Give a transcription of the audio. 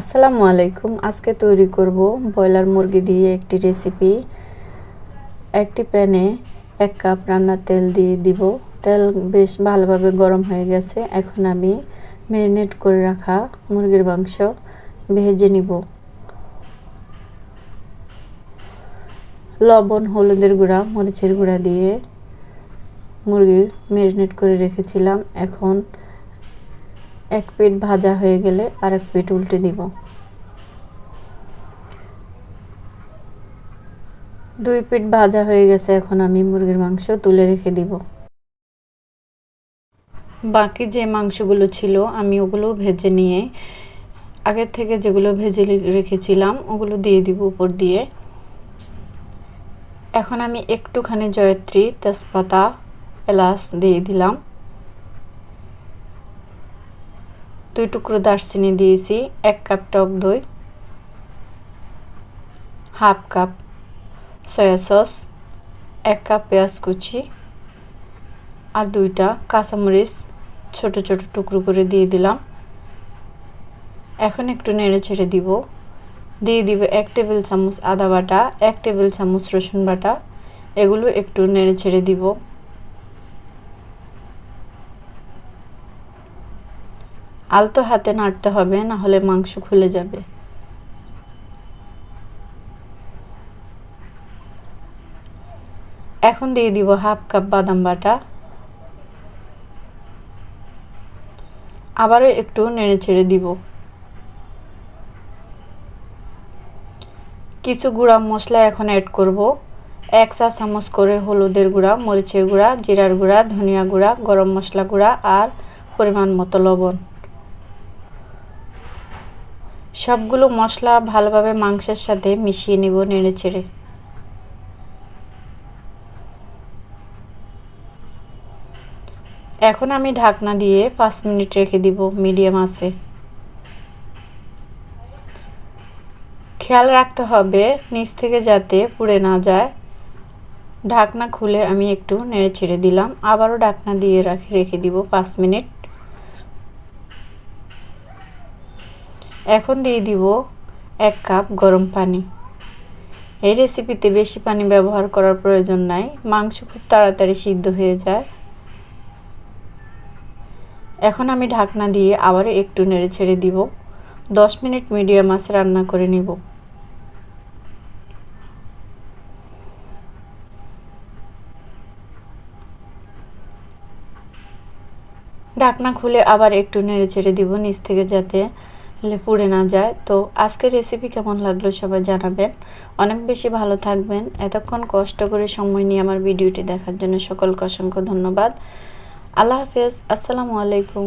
আসসালামু আলাইকুম। আজকে তৈরি করব ব্রয়লার মুরগি দিয়ে একটি রেসিপি একটি প্যানে এক কাপ রান্নার তেল দিয়ে দিব। তেল বেশ ভালোভাবে গরম হয়ে গেছে। এখন আমি ম্যারিনেট করে রাখা মুরগির মাংস ভেজে নিব। লবণ, হলুদের গুঁড়া, মরিচের গুঁড়া দিয়ে মুরগি ম্যারিনেট করে রেখেছিলাম। এখন এক পিঠ ভাজা হয়ে গেলে আর এক পেট উল্টে দিব। দুই পিঠ ভাজা হয়ে গেছে, এখন আমি মুরগির মাংস তুলে রেখে দিব। বাকি যে মাংসগুলো ছিল, আমি ওগুলো ভেজে নিয়ে আগের থেকে যেগুলো ভেজে রেখেছিলাম, ওগুলো দিয়ে দিব উপর দিয়ে। এখন আমি একটুখানি জয়ত্রী তেজপাতা এলাচ দিয়ে দিলাম। দুই টুকরো দারচিনি দিয়েছি, এক কাপ টক দই, হাফ কাপ সয়া সস, এক কাপ পেঁয়াজ কুচি আর দুইটা কাঁচামরিচ ছোট ছোট টুকরো করে দিয়ে দিলাম। এখন একটু নেড়ে ছেড়ে দিব। দিয়ে দিব এক টেবিল চামচ আদা বাটা, এক টেবিল চামচ রসুন বাটা, এগুলো একটু নেড়ে ছেড়ে দিব। আলতো হাতে নাড়তে হবে, না হলে মাংস খুলে যাবে। এখন দিয়ে দিব হাফ কাপ বাদাম বাটা। আবারও একটু নেড়ে ছেড়ে দিব। কিছু গুঁড়া মশলা এখন অ্যাড করব। এক চা চামচ করে হলুদের গুঁড়া, মরিচের গুঁড়া, জিরার গুঁড়া, ধনিয়া গুঁড়া, গরম মশলা গুঁড়া আর পরিমাণ মতো লবণ। সবগুলো মশলা ভালোভাবে মাংসের সাথে মিশিয়ে নিব নেড়ে চেড়ে। এখন আমি ঢাকনা দিয়ে পাঁচ মিনিট রেখে দিব মিডিয়াম আছে খেয়াল রাখতে হবে নিচ থেকে যাতে পুড়ে না যায়। ঢাকনা খুলে আমি একটু নেড়ে ছেড়ে দিলাম। আবারও ঢাকনা দিয়ে রাখি, রেখে দিব পাঁচ মিনিট। এখন দিয়ে দিব এক কাপ গরম পানি। এই রেসিপিতে বেশি পানি ব্যবহার করার প্রয়োজন নাই। মাংস খুব তাড়াতাড়ি সিদ্ধ হয়ে যায়। এখন আমি ঢাকনা দিয়ে আবারও একটু নেড়ে ছেড়ে দিব। দশ মিনিট মিডিয়াম আঁচে রান্না করে নিব। ঢাকনা খুলে আবার একটু নেড়ে ছেড়ে দিব নিচ থেকে যাতে পুড়ে না যায়। তো আজকের রেসিপি কেমন লাগল সবাই জানাবেন। অনেক বেশি ভালো থাকবেন। এতক্ষণ কষ্ট করে সময় নিয়ে আমার ভিডিওটি দেখার জন্য সকলকে অসংখ্য ধন্যবাদ। আল্লাহ হাফেজ। আসসালামু আলাইকুম।